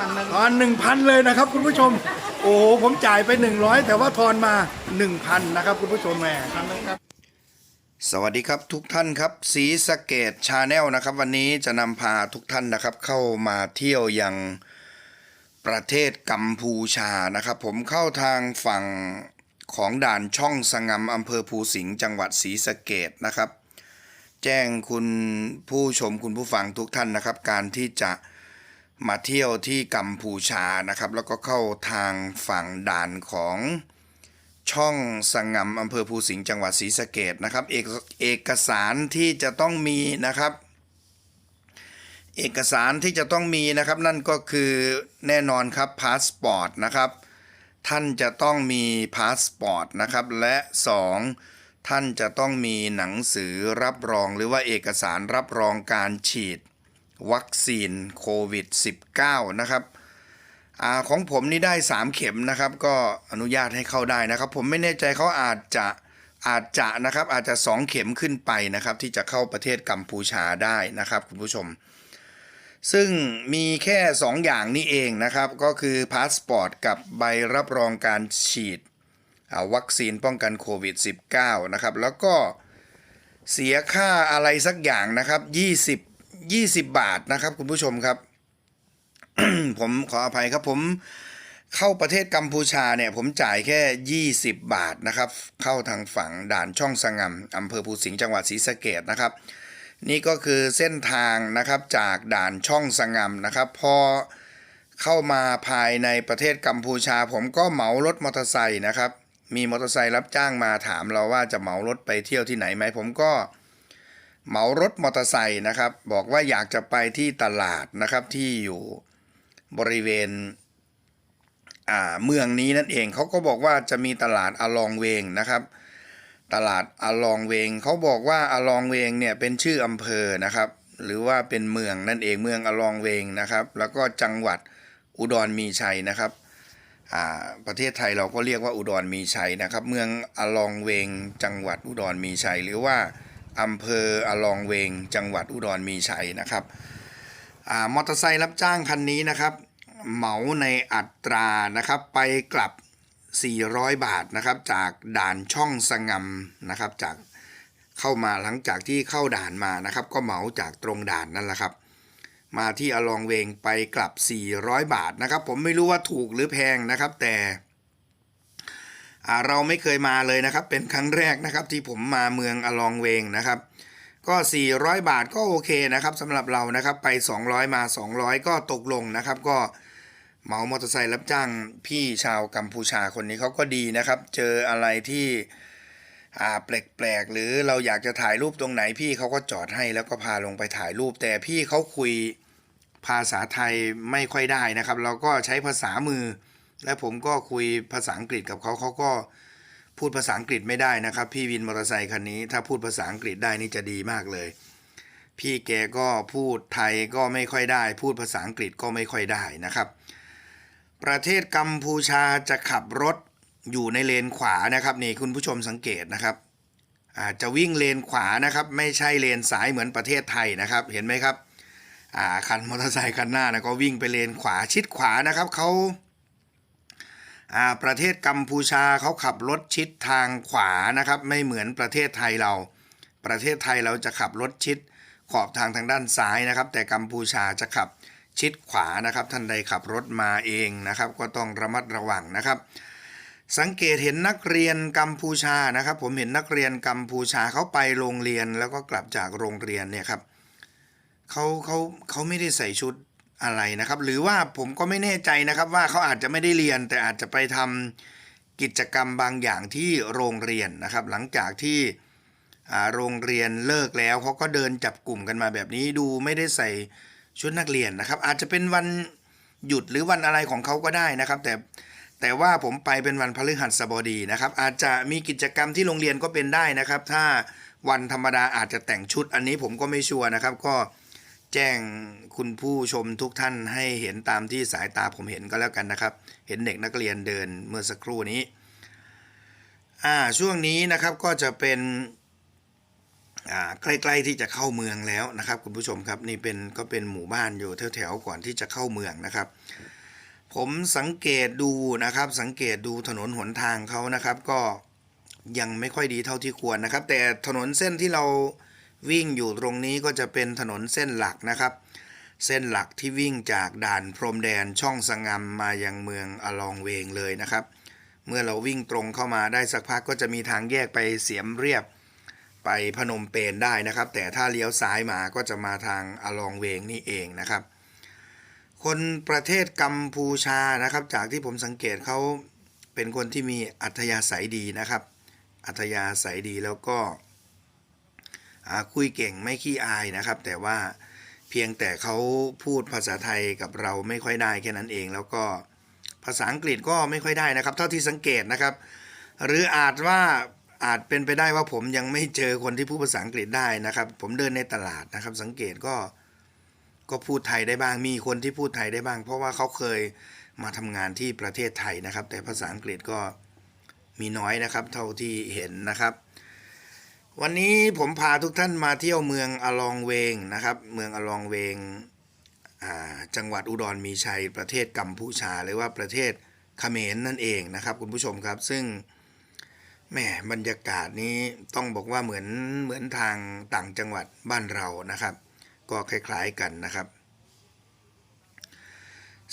พันหนึ่งทอนหนึ่งพันเลยนะครับคุณผู้ชม โอ้โหผมจ่ายไปหนึ่งร้อยแต่ว่าทอนมาหนึ่งพันนะครับคุณผู้ชมแหมพันหนึ่งครับ สวัสดีครับทุกท่านครับสีสะเกตชาแนลนะครับ วันนี้จะนำพาทุกท่านนะครับ เข้ามาเที่ยวยังประเทศกัมพูชานะครับ ผมเข้าทางฝั่งของด่านช่องสงำอำเภอภูสิงห์จังหวัดศรีสะเกตนะครับ แจ้งคุณผู้ชมคุณผู้ฟังทุกท่านนะครับ การที่จะ มาเที่ยวที่กัมพูชานะครับ แล้วก็เข้าทางฝั่งด่านของช่องสงำอำเภอภูสิงห์จังหวัดศรีสะเกดนะครับเอกเอกสารที่จะต้องมีนะครับ เอกสารที่จะต้องมีนะครับ นั่นก็คือแน่นอนครับพาสปอร์ตนะครับ ท่านจะต้องมีพาสปอร์ตนะครับ และ 2. ท่านจะต้องมีหนังสือรับรองหรือว่าเอกสารรับรองการฉีด วัคซีนโควิด -19 นะครับอของผมนี่ได้ 3 เข็มนะครับ ก็อนุญาตให้เข้าได้นะครับ ผมไม่แน่ใจเขาอาจจะอาจจะนะครับอาจจะ 2 เข็มขึ้นไปนะครับ ที่จะเข้าประเทศกัมพูชาได้นะครับคุณผู้ชม ซึ่งมีแค่ 2 อย่างนี้เองนะครับ ก็คือพาสปอร์ตกับใบรับรองการฉีดวัคซีนป้องกันโควิด -19 นะครับแล้วก็เสียค่าอะไรสักอย่างนะครับ 20 20บบาทนะครับคุณผู้ชมครับ ผมขออภัยครับผมเข้าประเทศกัมพูชาเนี่ย ผมจ่ายแค่ 20 บาทนะครับ เข้าทางฝั่งด่านช่องสงำอำเภอภูสิงห์จังหวัดศรีสะเกดนะครับ นี่ก็คือเส้นทางนะครับจากด่านช่องสงำนะครับ พอเข้ามาภายในประเทศกัมพูชา ผมก็เหมารถมอเตอร์ไซค์นะครับ มีมอเตอร์ไซค์รับจ้างมาถามเราว่าจะเหมารถไปเที่ยวที่ไหนไหมผมก็ เหมารถมอเตอร์ไซค์นะครับ บอกว่าอยากจะไปที่ตลาดนะครับที่อยู่บริเวณเมืองนี้นั่นเองเขาก็บอกว่าจะมีตลาดอลองเวงนะครับ ตลาดอลองเวงเขาบอกว่าอลองเวงเนี่ยเป็นชื่ออำเภอนะครับ หรือว่าเป็นเมืองนั่นเองเมืองอลองเวงนะครับ แล้วก็จังหวัดอุดรมีชัยนะครับอ่าประเทศไทยเราก็เรียกว่าอุดรมีชัยนะครับ เมืองอลองเวงจังหวัดอุดรมีชัยหรือว่า อำเภออลองเวง จังหวัดอุดรมีชัยนะครับมอเตอร์ไซค์รับจ้างคันนี้นะครับ เหมาในอัตรานะครับไปกลับ 400 บาทนะครับ จากด่านช่องสงำนะครับจากเข้ามาหลังจากที่เข้าด่านมานะครับ ก็เหมาจากตรงด่านนั่นแหละครับ มาที่อลองเวงไปกลับ 400 บาทนะครับ ผมไม่รู้ว่าถูกหรือแพงนะครับแต่ เราไม่เคยมาเลยนะครับ เป็นครั้งแรกนะครับที่ผมมาเมืองอลองเวงนะครับ ก็ 400 บาทก็โอเคนะครับสำหรับเรานะครับไป 200 มา 200 ก็ตกลงนะครับ ก็เหมามอเตอร์ไซค์รับจ้างพี่ชาวกัมพูชาคนนี้เขาก็ดีนะครับ เจออะไรที่อ่าแปลกๆหรือเราอยากจะถ่ายรูปตรงไหนพี่เขาก็จอดให้แล้วก็พาลงไปถ่ายรูป แต่พี่เขาคุยภาษาไทยไม่ค่อยได้นะครับ เราก็ใช้ภาษามือ และผมก็คุยภาษาอังกฤษกับเขาเขาก็พูดภาษาอังกฤษไม่ได้นะครับ พี่วินมอเตอร์ไซคันนี้ ถ้าพูดภาษาอังกฤษได้นี่จะดีมากเลย พี่แกก็พูดไทยก็ไม่ค่อยได้ พูดภาษาอังกฤษก็ไม่ค่อยได้นะครับ ประเทศกัมพูชาจะขับรถอยู่ในเลนขวานะครับนี่คุณผู้ชมสังเกตนะครับอาจะวิ่งเลนขวานะครับ ไม่ใช่เลนซ้ายเหมือนประเทศไทยนะครับ เห็นไหมครับคันมอเตอร์ไซคันหน้านะก็วิ่งไปเลนขวาชิดขวานะครับเขา ประเทศกัมพูชาเขาขับรถชิดทางขวานะครับ ไม่เหมือนประเทศไทยเรา ประเทศไทยเราจะขับรถชิดขอบทางทางด้านซ้ายนะครับ แต่กัมพูชาจะขับชิดขวานะครับ ท่านใดขับรถมาเองนะครับ ก็ต้องระมัดระวังนะครับ สังเกตเห็นนักเรียนกัมพูชานะครับ ผมเห็นนักเรียนกัมพูชาเขาไปโรงเรียนแล้วก็กลับจากโรงเรียนเนี่ยครับเขาเขาเขาไม่ได้ใส่ชุด อะไรนะครับ หรือว่าผมก็ไม่แน่ใจนะครับว่าเขาอาจจะไม่ได้เรียน แต่อาจจะไปทำกิจกรรมบางอย่างที่โรงเรียนนะครับ หลังจากที่โรงเรียนเลิกแล้วเขาก็เดินจับกลุ่มกันมาแบบนี้ดูไม่ได้ใส่ชุดนักเรียนนะครับ อาจจะเป็นวันหยุดหรือวันอะไรของเขาก็ได้นะครับ แต่แต่ว่าผมไปเป็นวันพฤหัสบดีนะครับ อาจจะมีกิจกรรมที่โรงเรียนก็เป็นได้นะครับ ถ้าวันธรรมดาอาจจะแต่งชุดอันนี้ผมก็ไม่ชัวร์นะครับ ก็ แจ้งคุณผู้ชมทุกท่านให้เห็นตามที่สายตาผมเห็นก็แล้วกันนะครับ เห็นเด็กนักเรียนเดินเมื่อสักครู่นี้อ่าช่วงนี้นะครับก็จะเป็นอ่าใกล้ๆที่จะเข้าเมืองแล้วนะครับ คุณผู้ชมครับนี่เป็นก็เป็นหมู่บ้านอยู่แถวๆก่อนที่จะเข้าเมืองนะครับ ผมสังเกตดูนะครับ สังเกตดูถนนหนทางเขานะครับ ก็ยังไม่ค่อยดีเท่าที่ควรนะครับ แต่ถนนเส้นที่เรา วิ่งอยู่ตรงนี้ก็จะเป็นถนนเส้นหลักนะครับ เส้นหลักที่วิ่งจากด่านพรมแดนช่องสงามมายังเมืองอลองเวงเลยนะครับ เมื่อเราวิ่งตรงเข้ามาได้สักพักก็จะมีทางแยกไปเสียมเรียบไปพนมเปญได้นะครับ แต่ถ้าเลี้ยวซ้ายมาก็จะมาทางอลองเวงนี่เองนะครับ คนประเทศกัมพูชานะครับ จากที่ผมสังเกตเขาเป็นคนที่มีอัธยาศัยดีนะครับ อัธยาศัยดีแล้วก็ คุยเก่งไม่ขี้อายนะครับ แต่ว่าเพียงแต่เขาพูดภาษาไทยกับเราไม่ค่อยได้แค่นั้นเอง แล้วก็ภาษาอังกฤษก็ไม่ค่อยได้นะครับ เท่าที่สังเกตนะครับ หรืออาจว่าอาจเป็นไปได้ว่าผมยังไม่เจอคนที่พูดภาษาอังกฤษได้นะครับ ผมเดินในตลาดนะครับ สังเกตก็ก็พูดไทยได้บ้างมีคนที่พูดไทยได้บ้าง เพราะว่าเขาเคยมาทำงานที่ประเทศไทยนะครับ แต่ภาษาอังกฤษก็มีน้อยนะครับ เท่าที่เห็นนะครับ วันนี้ผมพาทุกท่านมาเที่ยวเมืองอลองเวงนะครับ เมืองอลองเวงจังหวัดอุดรมีชัยประเทศกัมพูชา หรือว่าประเทศเขมรนั่นเองนะครับ คุณผู้ชมครับซึ่งแหมบรรยากาศนี้ต้องบอกว่าเหมือนเหมือนทางต่างจังหวัดบ้านเรานะครับ ก็คล้ายๆกันนะครับ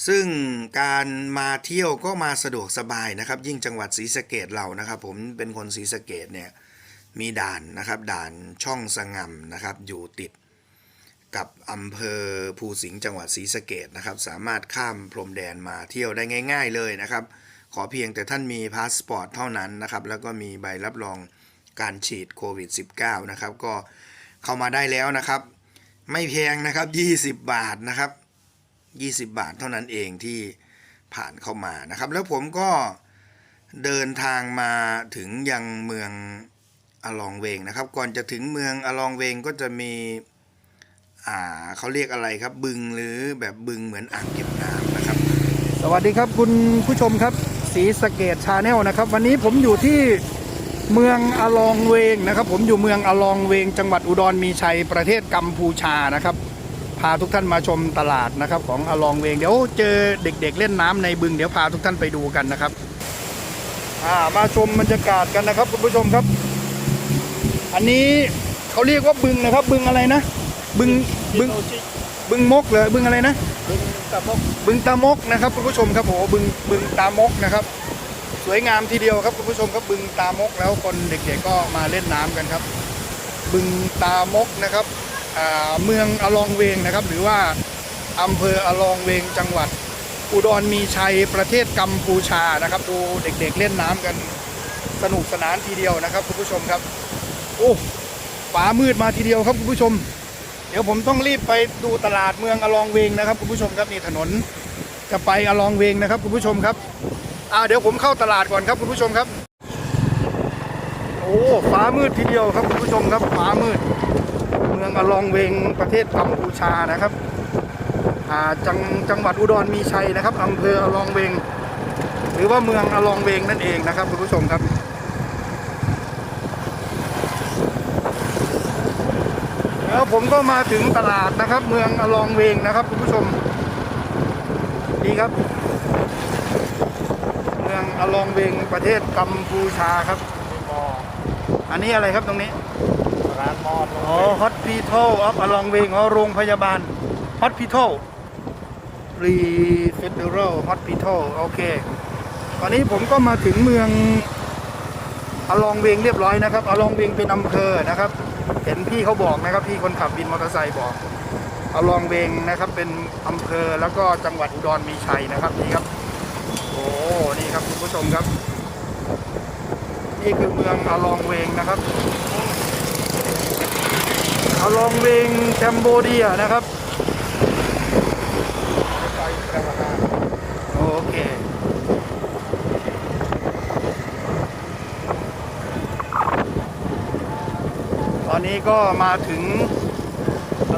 ซึ่งการมาเที่ยวก็มาสะดวกสบายนะครับ ยิ่งจังหวัดศรีสะเกดเรานะครับ ผมเป็นคนศรีสะเกดเนี่ย มีด่านนะครับด่านช่องสงำนะครับอยู่ติดกับอำเภอภูสิงห์จังหวัดศรีสะเกดนะครับ สามารถข้ามพรมแดนมาเที่ยวได้ง่าย ๆเลยนะครับ ขอเพียงแต่ท่านมีพาสปอร์ตเท่านั้นนะครับ แล้วก็มีใบรับรองการฉีดโควิด -19 นะครับ ก็เข้ามาได้แล้วนะครับ ไม่แพงนะครับ 20 บาทนะครับ 20 บาทเท่านั้นเองที่ผ่านเข้ามานะครับ แล้วผมก็เดินทางมาถึงยังเมือง อลองเวงนะครับ ก่อนจะถึงเมืองอลองเวงก็จะมีอ่าเขาเรียกอะไรครับ บึงหรือแบบบึงเหมือนอ่างเก็บน้ำนะครับ สวัสดีครับคุณผู้ชมครับสีสเกตชาแนลนะครับ วันนี้ผมอยู่ที่เมืองอลองเวงนะครับ ผมอยู่เมืองอลองเวง จังหวัดอุดรมีชัยประเทศกัมพูชานะครับ พาทุกท่านมาชมตลาดนะครับ ของอลองเวงเดี๋ยวเจอเด็กๆเล่นน้ำในบึงเดี๋ยวพาทุกท่านไปดูกันนะครับ อ่ามาชมบรรยากาศกันนะครับ คุณผู้ชมครับ อันนี้เขาเรียกว่าบึงนะครับ บึงอะไรนะ บึงบึงบึงมกเหรอบึงอะไรนะ บึงตะมกบึงตามกนะครับคุณผู้ชมครับโอ้โหบึงบึงตามกนะครับ สวยงามทีเดียวครับคุณผู้ชมครับบึงตามกแล้วคนเด็กๆก็มาเล่นน้ำกันครับ บึงตามกนะครับเมืองอลองเวงนะครับ หรือว่าอำเภออลองเวงจังหวัด อุดรมีชัยประเทศกัมพูชานะครับ ดูเด็กๆเล่นน้ำกันสนุกสนานทีเดียวนะครับคุณผู้ชมครับ โอ้ฟ้ามืดมาทีเดียวครับคุณผู้ชม เดี๋ยวผมต้องรีบไปดูตลาดเมืองอลองเวงนะครับคุณผู้ชมครับนี่ถนนจะไปอลองเวงนะครับคุณผู้ชมครับอ่าเดี๋ยวผมเข้าตลาดก่อนครับคุณผู้ชมครับ โอ้ฟ้ามืดทีเดียวครับคุณผู้ชมครับฟ้ามืด เมืองอลองเวงประเทศกัมพูชานะครับอ่าจังจังหวัดอุดรมีชัยนะครับอำเภออลองเวง หรือว่าเมืองอลองเวงนั่นเองนะครับคุณผู้ชมครับ แล้วผมก็มาถึงตลาดนะครับ เมืองอลองเวงนะครับคุณผู้ชมดีครับ เมืองอลองเวงประเทศกัมพูชาครับมออันนี้อะไรครับตรงนี้ร้านมอดอ๋อ Hospital of อลองเวงอ๋อโรงพยาบาล Hospital Re Federal Hospital โอเค ตอนนี้ผมก็มาถึงเมืองอลองเวงเรียบร้อยนะครับอลองเวงเป็นอำเภอนะครับ เห็นพี่เขาบอกนะครับพี่คนขับวินมอเตอร์ไซค์บอกอาลองเวงนะครับ เป็นอำเภอแล้วก็จังหวัดอุดรมีชัยนะครับนี่ครับ โอ้นี่ครับคุณผู้ชมครับ นี่คือเมืองอาลองเวงนะครับอาลองเวงแคมโบเดียนะครับ อนนี้ก็มาถึง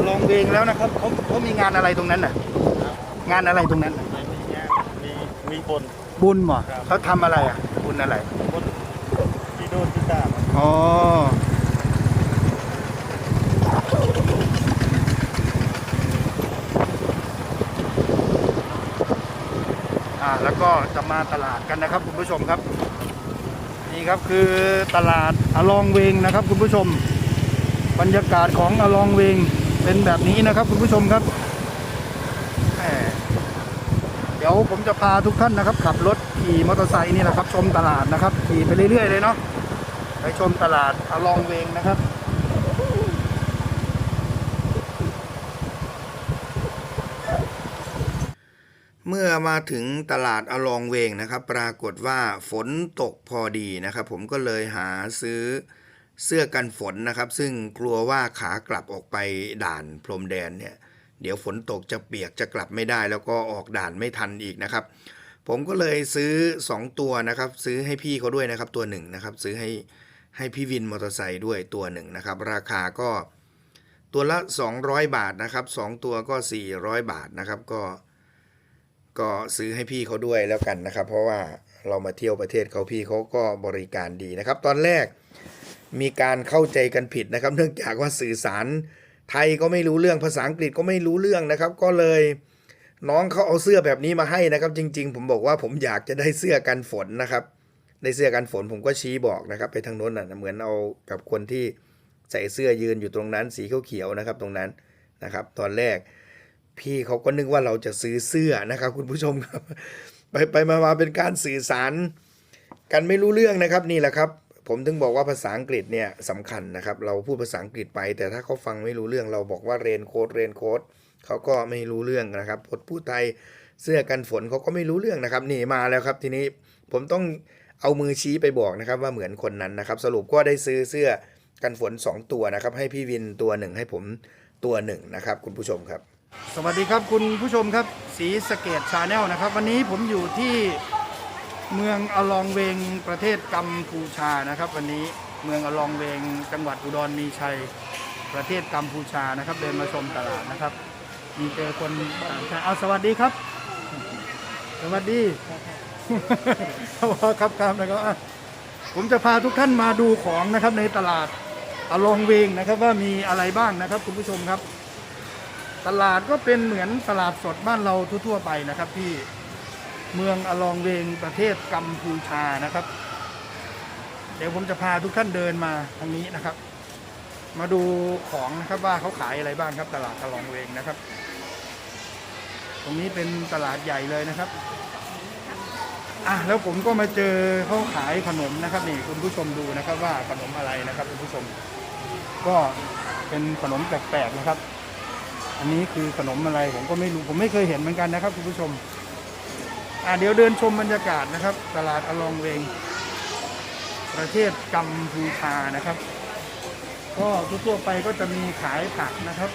ลงเองแล้วนะครับเขาเขามีงานอะไรตรงนั้นน่ะ งานอะไรตรงนั้นน่ะมีมีบุญบุญมั้ยเขาทำอะไรอะ บุญอะไรบุญที่โดนที่ตามอ๋อ อ่า แล้วก็จะมาตลาดกันนะครับคุณผู้ชมครับ นี่ครับคือตลาดอลองเวงนะครับคุณผู้ชม บรรยากาศของอลองเวงเป็นแบบนี้นะครับคุณผู้ชมครับ เดี๋ยวผมจะพาทุกท่านนะครับ ขับรถขี่มอเตอร์ไซค์นี่แหละครับ ชมตลาดนะครับ ขี่ไปเรื่อยๆเลยเนาะไปชมตลาดอลองเวงนะครับเมื่อมาถึงตลาดอลองเวงนะครับ ปรากฏว่าฝนตกพอดีนะครับ ผมก็เลยหาซื้อ เสื้อกันฝนนะครับ ซึ่งกลัวว่าขากลับออกไปด่านพรมแดนเนี่ยเดี๋ยวฝนตกจะเปียกจะกลับไม่ได้ แล้วก็ออกด่านไม่ทันอีกนะครับ ผมก็เลยซื้อ 2 ตัวนะครับ ซื้อให้พี่เขาด้วยนะครับตัวหนึ่งนะครับ ซื้อให้ให้พี่วินมอเตอร์ไซค์ด้วยตัวหนึ่งนะครับ ราคาก็ตัวละ 200 บาทนะครับสองตัวก็ 400 บาทนะครับก็ ก็ซื้อให้พี่เขาด้วยแล้วกันนะครับ เพราะว่าเรามาเที่ยวประเทศเขาพี่เขาก็บริการดีนะครับ ตอนแรก มีการเข้าใจกันผิดนะครับ เนื่องจากว่าสื่อสารไทยก็ไม่รู้เรื่องภาษาอังกฤษก็ไม่รู้เรื่องนะครับ ก็เลยน้องเขาเอาเสื้อแบบนี้มาให้นะครับ จริง ๆ ผมบอกว่าผมอยากจะได้เสื้อกันฝนนะครับได้เสื้อกันฝนผมก็ชี้บอกนะครับ ไปทางโน้นน่ะเหมือนเอากับคนที่ใส่เสื้อยืนอยู่ตรงนั้น สีเขียวๆนะครับ ตรงนั้นนะครับ ตอนแรก พี่เขาก็นึกว่าเราจะซื้อเสื้อนะครับ คุณผู้ชมครับ ไปไปมามาเป็นการสื่อสาร กันไม่รู้เรื่องนะครับนี่แหละครับ ผมถึงบอกว่าภาษาอังกฤษเนี่ยสำคัญนะครับ เราพูดภาษาอังกฤษไป แต่ถ้าเขาฟังไม่รู้เรื่องเราบอกว่าเรนโค้ดเรนโค้ดเขาก็ไม่รู้เรื่องนะครับพดพูดไทยเสื้อกันฝนเขาก็ไม่รู้เรื่องนะครับ นี่มาแล้วครับ ทีนี้ผมต้องเอามือชี้ไปบอกนะครับว่าเหมือนคนนั้นนะครับ สรุปก็ได้ซื้อเสื้อกันฝนสองตัวนะครับ ให้พี่วินตัวหนึ่งให้ผมตัวหนึ่งนะครับ คุณผู้ชมครับ สวัสดีครับคุณผู้ชมครับ สีสเกตชาแนลนะครับ วันนี้ผมอยู่ที่ เมืองอลองเวงประเทศกัมพูชานะครับ วันนี้เมืองอลองเวงจังหวัดอุดรมีชัยประเทศกัมพูชานะครับ เดินมาชมตลาดนะครับ มีเจอคนต่างชาติเอาสวัสดีครับ สวัสดีครับครับนะครับผมจะพาทุกท่านมาดูของนะครับในตลาดอลองเวงนะครับว่ามีอะไรบ้างนะครับ คุณผู้ชมครับ ตลาดก็เป็นเหมือนตลาดสดบ้านเราทั่วๆไปนะครับที่ เมืองอลองเวงประเทศกัมพูชานะครับ เดี๋ยวผมจะพาทุกท่านเดินมาทางนี้นะครับ มาดูของนะครับว่าเขาขายอะไรบ้างครับ ตลาดอลองเวงนะครับ ตรงนี้เป็นตลาดใหญ่เลยนะครับอะแล้วผมก็มาเจอเขาขายขนมนะครับนี่คุณผู้ชมดูนะครับว่าขนมอะไรนะครับคุณผู้ชม ก็เป็นขนมแปลกๆนะครับ อันนี้คือขนมอะไรผมก็ไม่รู้ผมไม่เคยเห็นเหมือนกันนะครับคุณผู้ชม อ่าเดี๋ยวเดินชมบรรยากาศนะครับ ตลาดอลองเวง ประเทศกัมพูชานะครับ ก็ทั่วไปก็จะมีขายผักนะครับ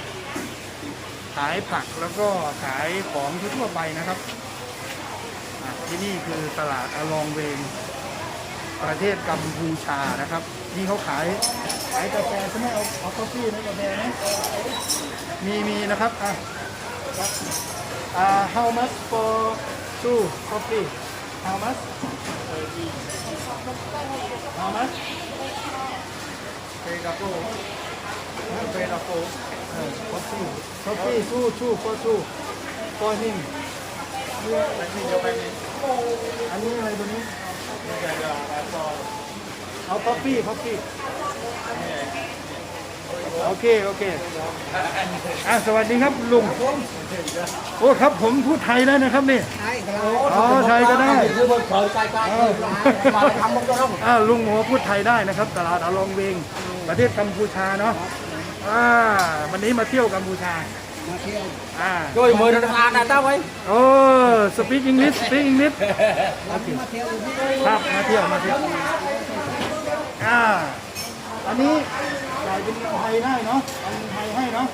ขายผักแล้วก็ขายของทั่วไปนะครับที่นี่คือตลาดอลองเวง ประเทศกัมพูชานะครับนี่เขาขายขายกาแฟใช่ไหมเอาเอากาแฟไหมกาแฟไหมมีมีนะครับอะครับอ่า how much for two coffee how much how much เปกาโปเปกาโป coffee coffee two two for two for him อันนี้เดียวไปนี่อันนี้อะไรตัวนี้เอา coffee coffee โอเค โอเคอะสวัสดีครับลุง โอ้ครับผมพูดไทยได้นะครับนี่อ๋อไทยก็ได้ คือคนเผยใจกล้ามาทำมันก็ต้องอ่าลุงหัวพูดไทยได้นะครับ ตลาดอลองเวง ประเทศกัมพูชาเนาะ อ่า วันนี้มาเที่ยวกัมพูชาอ่าโดยมือธนาคารนะเต้าไว้โอ้สปีกอังกฤษสปีกอังกฤษครับมาเที่ยว มาเที่ยว อ่า อันนี้จ่ายเป็นไทยได้เนาะเอาเป็นไทยให้เนาะ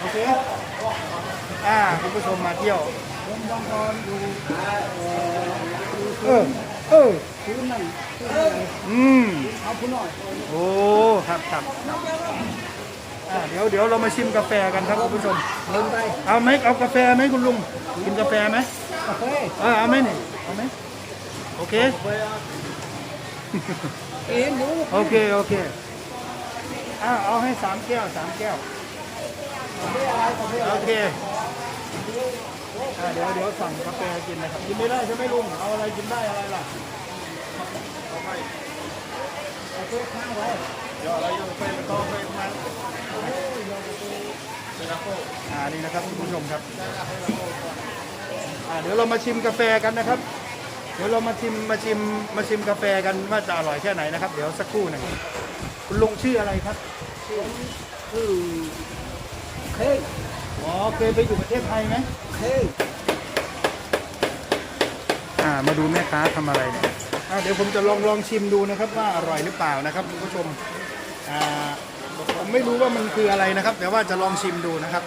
โอเคอ่าคุณผู้ชมมาเที่ยวเออเอออืมโอ้ครับครับครับอ่าเดี๋ยวเดี๋ยวเรามาชิมกาแฟกันครับคุณผู้ชมเดินไปเอาไหมเอากาแฟไหมคุณลุงกินกาแฟไหมเฮ้ยเออเอาไหมนี่เอาไหมโอเค เอ็นอยู่โอเค โอเคอ่าเอาให้สามแก้วสามแก้ว โอเคอ่าเดี๋ยวเดี๋ยวสั่งกาแฟกินนะครับกินไม่ได้ใช่ไหมลุงเอาอะไรกินได้อะไรล่ะเดี๋ยวอะไรอยู่ไปมันต้องไปมันอ่านี่นะครับคุณผู้ชมครับอ่าเดี๋ยวเรามาชิมกาแฟกันนะครับ เดี๋ยวเรามาชิมมาชิมมาชิมกาแฟกันว่าจะอร่อยแค่ไหนนะครับ เดี๋ยวสักครู่หนึ่งคุณลุงชื่ออะไรครับคือเคยอ๋อเคยไปอยู่ประเทศไทยไหมเคยอ่ามาดูแม่ค้าทำอะไรเนี่ยอ่าเดี๋ยวผมจะลองลองชิมดูนะครับ ว่าอร่อยหรือเปล่านะครับคุณผู้ชมอ่าผมไม่รู้ว่ามันคืออะไรนะครับแต่ว่าจะลองชิมดูนะครับ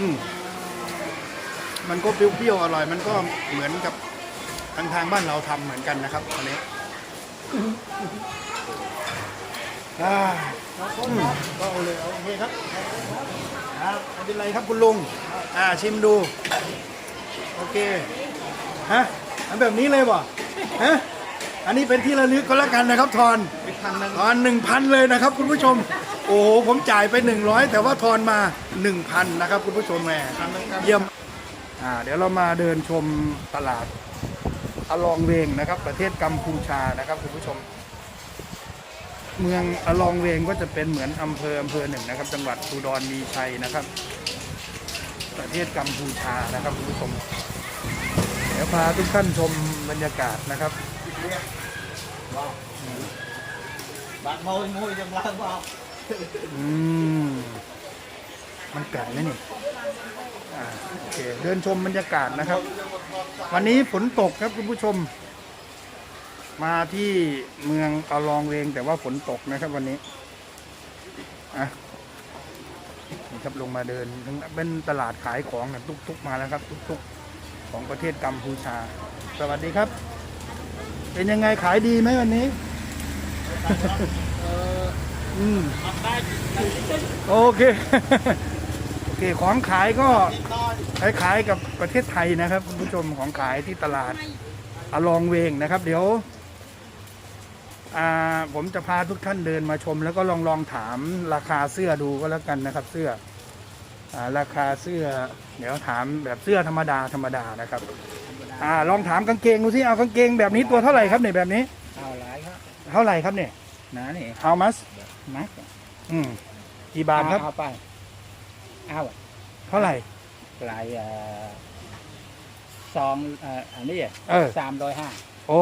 อืมอื มมันก็เปรี้ยวๆอร่อย มันก็เหมือนกับทางทางบ้านเราทำเหมือนกันนะครับอันนี้อ่าอืมก็เอาเลยเอาโอเคครับครับไม่เป็นไรครับคุณลุงอ่าชิมดู โอเคฮะอันแบบนี้เลยบ่ฮะอันนี้เป็นที่ระลึกก็แล้วกันนะครับทอน ทอนหนึ่งพันเลยนะครับ คุณผู้ชม โอ้โหผมจ่ายไปหนึ่งร้อยแต่ว่าทอนมาหนึ่งพันนะครับ คุณผู้ชมแหมเยี่ยมอ่า เดี๋ยวเรามาเดินชมตลาดอลองเวงนะครับ ประเทศกัมพูชานะครับคุณผู้ชม เมืองอลองเวงก็จะเป็นเหมือนอำเภออำเภอหนึ่งนะครับ จังหวัดอุดรมีชัยนะครับ ประเทศกัมพูชานะครับคุณผู้ชมเดี๋ยวพาทุกท่านชมบรรยากาศนะครับ bạn môi môi trong lan vào อืมมันไก่นะนี่ อ่าโอเคเดินชมบรรยากาศนะครับ วันนี้ฝนตกครับคุณผู้ชม มาที่เมืองอลองเวงแต่ว่าฝนตกนะครับวันนี้อะนี่ครับลงมาเดินถึงเป็นตลาดขายของนะทุกๆมาแล้วครับ ทุกๆของประเทศกัมพูชา สวัสดีครับ เป็นยังไงขายดีไหมวันนี้ อืมโอเค ของขายก็คล้ายๆกับประเทศไทยนะครับคุณผู้ชมของขายที่ตลาดอลองเวงนะครับ เดี๋ยวอ่าผมจะพาทุกท่านเดินมาชม แล้วก็ลองลองถามราคาเสื้อดูก็แล้วกันนะครับ เสื้ออ่าราคาเสื้อ เดี๋ยวถามแบบเสื้อธรรมดาธรรมดานะครับอ่าลองถามกางเกงดูสิเอากางเกงแบบนี้ตัวเท่าไหร่ครับเนี่ยแบบนี้เอาหลายครับเท่าไหร่ครับเนี่ยนะนี่ how much นักอืมกี่บาทครับเอาไป เอาเท่าไหร่หลายเอ่อซองเอ่ออันนี้เออ สามร้อยห้าโอ้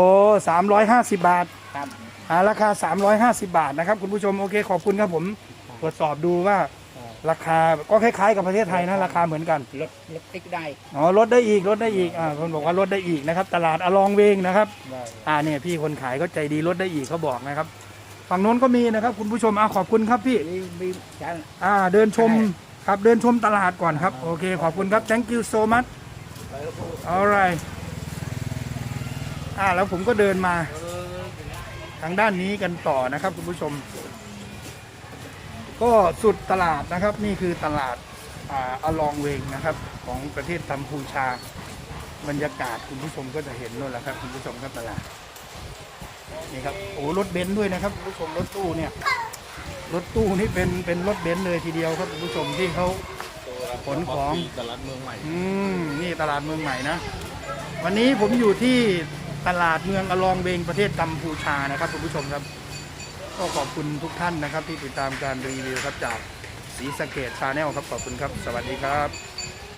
สามร้อยห้าสิบบาทครับ อ่าราคาสามร้อยห้าสิบาทนะครับ คุณผู้ชมโอเคขอบคุณครับผมตรวจสอบดูว่าเอ่อราคาก็คล้ายๆกับประเทศไทยนะราคาเหมือนกันลดลดติ๊กได้อ๋อลดได้อีกลดได้อีกอ่าคนบอกว่าลดได้อีกนะครับ ตลาดอลองเวงนะครับได้อ่าเนี่ยพี่คนขายก็ใจดีลดได้อีกเขาบอกนะครับ ฝั่งโน้นก็มีนะครับ คุณผู้ชมอ่าขอบคุณครับพี่ มีมีจันอ่าเดินชม ครับเดินชมตลาดก่อนครับ โอเค ขอบคุณครับ thank you so much alright อ่าแล้วผมก็เดินมา ทางด้านนี้กันต่อนะครับคุณผู้ชม ก็สุดตลาดนะครับ นี่คือตลาดอาอลองเวงนะครับ ของประเทศกัมพูชา บรรยากาศคุณผู้ชมก็จะเห็นนู่นแหละครับ คุณผู้ชมครับตลาดนี่ครับโอ้รถเบนซ์ด้วยนะครับคุณผู้ชมรถตู้เนี่ย รถตู้นี่เป็นเป็นรถเบนซ์เลยทีเดียวครับคุณผู้ชมที่เขาขนของตลาดเมืองใหม่ อืมนี่ตลาดเมืองใหม่นะ วันนี้ผมอยู่ที่ตลาดเมืองอลองเวงประเทศกัมพูชานะครับคุณผู้ชมครับ ก็ขอบคุณทุกท่านนะครับ ที่ติดตามการรีวิวครับจากสีสะเกตชาแนลครับขอบคุณครับ สวัสดีครับ